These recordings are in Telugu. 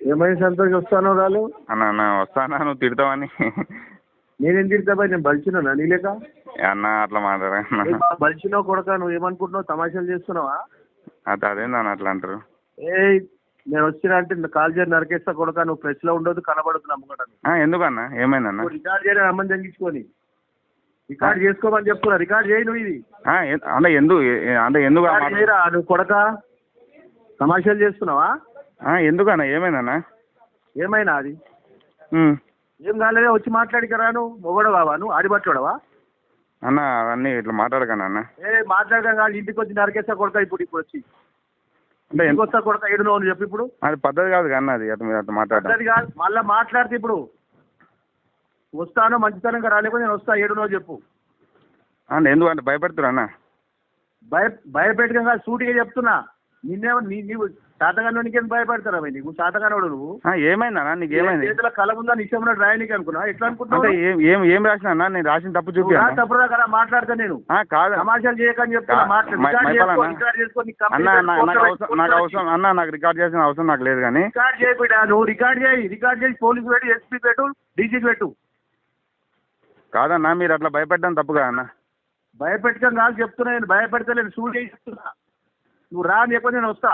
ఏమైంది సంతోష్ వస్తాను రాలు. అన్న అన్న వస్తానా నువ్వు తిడతావని. నేనేం తిడతా బాయ్ నేను బలిచినా నీ లేక అన్న అట్లా మాట్లాడన్నా ఏ బలిచినావు కొడక నువ్వు ఏమనుకుంటున్నావు తమాషాలు చేస్తున్నావా? అది అదేందన్న అట్లా అంటారు. ఏ నేను వచ్చినా అంటే కాల్ చేసి నరికేస్తా కొడక నువ్వు ప్రెస్లో ఉండదు కనబడదు నమ్ముకోవడానికి ఆ, ఎందుకన్నా ఏమైందన్న రికార్డ్ చేయడం అమ్మని తగ్గించుకొని రికార్డ్ చేసుకోమని చెప్తున్నా రికార్డ్ చేయి నువ్వు ఇది. అంటే ఎందుకు అంటే ఎందుకు నువ్వు కొడక. తమాషాలు చేస్తున్నావా? ఆ, ఎందుకన్నా? ఏమైందన్న? ఏమైనా అది. ఏం కాలేదా? వచ్చి మాట్లాడికరా నువ్వు? మొగడవా నువ్వు? ఆడిపట్టుడవా అన్న అవన్నీ ఇట్లా మాట్లాడకన్నా అన్న? ఏ మాట్లాడడం కాదు. ఇంటికి వచ్చి నరికేస్తా కొడక ఇప్పుడు ఇప్పుడు వచ్చి. అంటే ఎంత- వస్తా కొడక ఏడు నువ్వు అని చెప్పి ఇప్పుడు. అది పద్ధతి కాదు కన్నా అది? అట్లా మీరు అట్లా కాదు. మళ్ళీ మాట్లాడితే ఇప్పుడు. వస్తాను మంచితనంగా రాలేకపోతే నేను వస్తా ఏడు నువ్వు చెప్పు. అంటే ఎందుకు? అంటే భయపెడుతురా అన్న? భయ భయపెట్టడం కాదు. సూటిగా చెప్తున్నా. నిన్నే నీ నీవు ఏం భయపెడతారా భయ్ నీకు? శాతగానోడు నువ్వు? ఆ, ఏమైందన్నా నీకు ఏమైంది? చేతుల కళ ఉందా నిశ్చయం రాయనికి అనుకున్నా ఎట్లా అంటే అనుకుంటున్నావు ఏం ఏం రాసిన అన్న? నేను రాసిన తప్పు చూపి. తప్పుడా కదా మాట్లాడతా నేను. ఆ, కాదు. సమాచారం చేయకని చెప్తున్నా అన్న. నా- నాకు అవసరం నాకు అవసరం అన్న నాకు రికార్డ్ చేసిన అవసరం నాకు లేదు కానీ రికార్డ్ చేయి బిడ్డ నువ్వు రికార్డ్ చేయి రికార్డ్ చేసి పోలీసు పెట్టు ఎస్పీ పెట్టు డీజీకి పెట్టు. కాదన్నా మీరు అట్లా భయపెట్టడం తప్పు కదా అన్న. భయపెట్టడం కాదు చెప్తున్నా నేను భయపెడతలేను చేసి చెప్తున్నా. నువ్వు రా అని చెప్పి నేను వస్తా.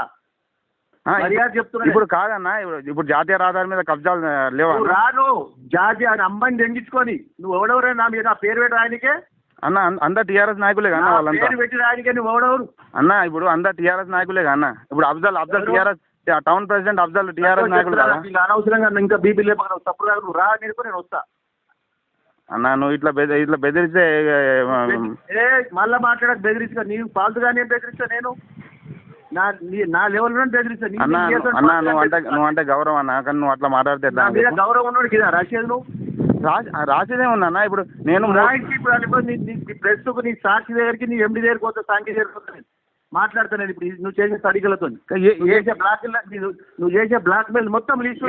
మర్యాద చెప్తున్నా ఇప్పుడు కాదన్నా ఇప్పుడు ఇప్పుడు జాతీయ రహదారి మీద కబ్జాలు లేవా? రాను జాతి అని అమ్మాయిని దెంగించుకొని నువ్వు ఎవడెవరే నా మీద పేరు పెట్టి రాయనికే? అన్న అన్- అందరు టీఆర్ఎస్ నాయకులే కదా నా అన్న వాళ్ళంతా పెట్టి రాయనికే నువ్వు ఎవడెవరు? అన్న ఇప్పుడు అందరు టీఆర్ఎస్ నాయకులే కదా అన్న? ఇప్పుడు Afzal Afzal? TRS town president Afzal TRS నాయకులు కదా? అనవసరంగా ఇంకా బీపీ లేపక తప్పుడు నువ్వు రా చెప్పి నేను వస్తా. అన్న నువ్వు ఇట్లా బెద ఇట్లా బెదిరిస్తే ఏ మళ్ళా మాట్లాడక బెదిరించుకో నీవు పాల్తుగానే బెదిరిస్తా నేను. నా నీ- నా లెవెల్ అన్న అన్న నువ్వు అంటే బెదిరిస్తా. నువ్వు అంటే గౌరవం అన్న కానీ నువ్వు అట్లా మాట్లాడితే నా మీద. గౌరవం ఉన్నాడు కదా రాసేది నువ్వు రాసి రాసేదే ఇప్పుడు నేను ప్రెస్ నీ సాక్షి దగ్గరికి నీ ఎండి దగ్గరికి పోతా సాంఖ్య దగ్గరికి పోతా నేను. మాట్లాడతా నేను ఇప్పుడు నువ్వు చేసే తడికలతో చేసే బ్లాక్ నువ్వు చేసే బ్లాక్ మెయిల్ మొత్తం లిస్ట్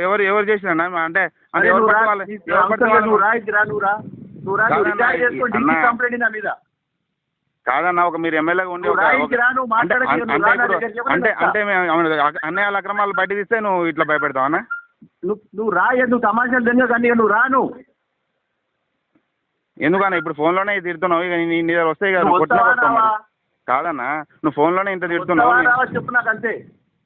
ఎవరు ఎవరు చేసిన అంటే నువ్వు వాళ్ళు- రాయించి రా నువ్వు రా నువ్వు రా నువ్వు కాదన్నా, రికార్డ్ చేసుకో అన్నా. డిగ్రీ కంప్లైంట్ నా మీద కాదన్న ఒక మీరు ఎమ్మెల్యేగా ఉండి ఒక- అంటే మాట్లాడకు, అంటే అంటే అన్నయ్య అక్రమాలు బయట తీస్తే నువ్వు ఇట్లా భయపెడతావు అన్న? నువ్వు రా నువ్వు తమాషాలు తెలియదు కానీ నువ్వు రాను ఎందుకన్నా ఇప్పుడు ఫోన్లోనే తిడుతున్నావు ఇక నీ దగ్గర వస్తాయి కదా కొట్టినా? కాదన్నా నువ్వు ఫోన్లోనే ఇంత తిడుతున్నావు